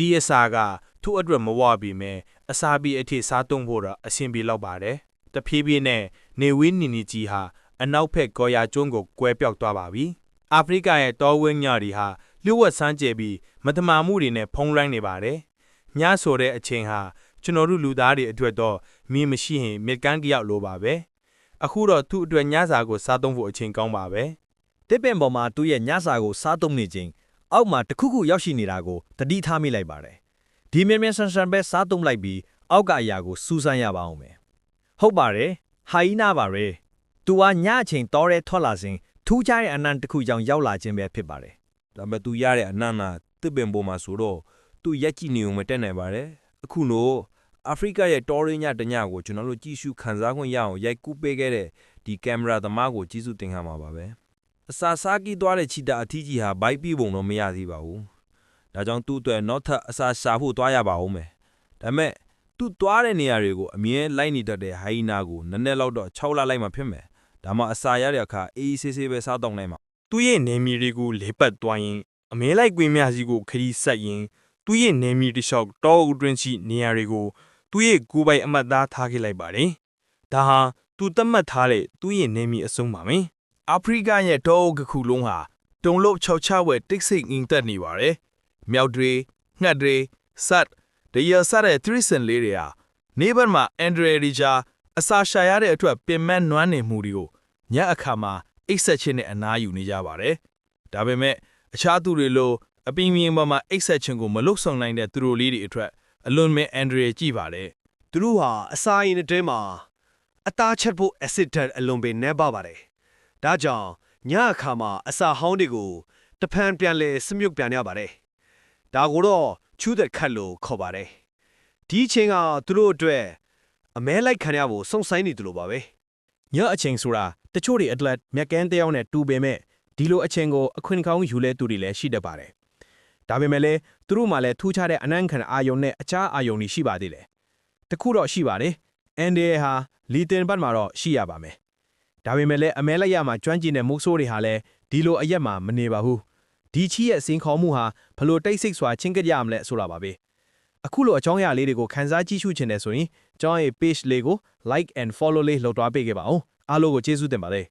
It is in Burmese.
ဒီအစာကသူ့အတွက်မဝပြီမဲ့အစာပြီးအထိစားသုံးဖို့တော့အဆင်ပြေလောက်ပါတယ်တဖြည်းဖြည်းနဲ့နေဝင်းနီနီကြီးဟာအနောက်ဘက်ကော်ယာကျွန်းကိုကွဲပြောက်သွားပါပြီအာဖရိကရဲ့တောဝင်းညတွေဟာလျှို့ဝှက်ဆန်းကျဲပြီးမတမာမှုတွေနဲ့ဖုံးလွှမ်းနေပါတယ်ညဆိုတဲ့အချိန်ဟာကျွန်တော်တို့လူသားတွေအတွက်တော့မင်းမရှိရင်မြက်ကန်းကြောက်လိုပါပဲအခုတော့သူ့အတွက်ညစာကိုစားသုံးဖို့အချိန်ကောင်းပါပဲတစ်ပင်ပေါ်မှာသူ့ရဲ့ညစာကိုစားသုံးနေခြင်း အောက်မှာတစ်ခုခုရောက်ရှိနေတာကိုတတိထားမိလိုက်ပါတယ်ဒီမြင်မြင်ဆန်ဆန်ပဲစားသုံးလိုက်ပြီးအောက်ကအရာကိုစူးစမ်းရပါအောင်မယ်ဟုတ်ပါတယ်ဟိုင်နာပါပဲသူကညအချိန်တော်ရဲထွက်လာစဉ်ထူးခြားတဲ့အနံ့တစ်ခုကြောင့်ရောက်လာခြင်းပဲဖြစ်ပါတယ်ဒါပေမဲ့သူရတဲ့အနန္နာတစ်ပင်ပေါ်မှာဆိုတော့သူရက်ကြည့်နေုံမတက်နိုင်ပါနဲ့အခုလို့အာဖရိကရဲ့တောရင်းညတညကိုကျွန်တော်တို့ကြည့်ရှုခန်းစားခွင့်ရအောင်ရိုက်ကူးပေးခဲ့တဲ့ဒီကင်မရာသမားကိုကျေးဇူးတင်ခံပါပါပဲ အစာစားကြီးသွားတဲ့ချီတာအထီးကြီးဟာဘိုက်ပြီးပုံတော့မရသေးပါဘူးဒါကြောင့်သူ့အတွက်နောက်ထပ်အစာရှာဖို့သွားရပါဦးမယ်ဒါပေမဲ့သူသွားတဲ့နေရာတွေကိုအမြဲလိုက်နေတတ်တဲ့ဟိုင်နာကိုနည်းနည်းလောက်တော့6လလိုက်မှဖြစ်မယ်ဒါမှအစာရတဲ့အခါအေးအေးဆေးဆေးပဲစားတော့နိုင်မှာသူ့ရဲ့နေမီတွေကိုလေပတ်သွားရင်အမဲလိုက်ကွင်းများစီကိုခရီးဆက်ရင်သူ့ရဲ့နေမီတစ်လျှောက်တောအုပ်တွင်းရှိနေရာတွေကိုသူ့ရဲ့ကိုယ်ပိုင်အမှတ်သားထားခဲ့လိုက်ပါတယ်။ဒါဟာသူသတ်မှတ်ထားတဲ့သူ့ရဲ့နေမီအစုံပါမယ်။ အာဖရိကရဲ့တောအုပ်တစ်ခုလုံးဟာတုံလို့၆ချဝဲတိတ်ဆိတ်ငင်သက်နေပါတယ်။မြောက်တွေငှက်တွေစတ်တရဆတ်တဲ့သရစ်စင်လေးတွေဟာနေဘက်မှာအန်ဒရီရီဂျာအစာရှာရတဲ့အတွက်ပင်မနွမ်းနေမှုတွေကိုညအခါမှာအိတ်ဆက်ခြင်းနဲ့အနားယူနေကြပါတယ်။ဒါပေမဲ့အခြားသူတွေလိုအပင်မြင်ပေါ်မှာအိတ်ဆက်ခြင်းကိုမလုဆောင်နိုင်တဲ့သူတို့လေးတွေအတွက်အလွန်မဲ့အန်ဒရီကြည့်ပါတယ်သူတို့ဟာအစာရင်အတွင်းမှာအသားချက်ဖို့အက်ဆစ်ဓာတ်အလွန်ပင်နှဲပါပါတယ်။ ဒါကြောင့်ညအခါမှာအစာဟောင်းတွေကိုတဖန်ပြန်လဲစမြုပ်ပြန်ရပါတယ်။ဒါကိုတော့ချူးတဲ့ခတ်လို့ခေါ်ပါတယ်။ဒီအချိန်ကသူတို့အတွက်အမဲလိုက်ခံရဖို့စုံဆိုင်နေတယ်လို့ပါပဲညအချိန်ဆိုတာတချို့တွေအတလက်မြက်ကန်းတယောက်နဲ့တူပေမဲ့ဒီလိုအချိန်ကိုအခွင့်ကောင်းယူလဲသူတွေလည်းရှိတတ်ပါတယ်။ဒါပေမဲ့လည်းသူတို့မှလည်းထူးခြားတဲ့အနံ့ခံအာယုံနဲ့အခြားအာယုံတွေရှိပါသေးတယ်။တခုတော့ရှိပါတယ်။ NDA ဟာလီတင်ဘတ်မှာတော့ရှိရပါမယ်။ ဒါပေမဲ့လည်းအမဲလိုက်ရမှာကျွမ်းကျင်တဲ့မုတ်ဆိုးတွေဟာလည်းဒီလိုအရက်မှာမနေပါဘူး။ဒီချီရဲ့စင်ခေါ်မှုဟာဘလို့တိတ်ဆိတ်စွာချင်းကကြရမလဲဆိုတာပါပဲ။အခုလိုအကြောင်းအရာလေးတွေကိုခန်းစားကြည့်ရှုချင်တယ်ဆိုရင်ကျွန်တော်ရဲ့ page လေးကို like and follow လေးလုပ်သွားပေးခဲ့ပါဦးအားလုံးကိုကျေးဇူးတင်ပါတယ်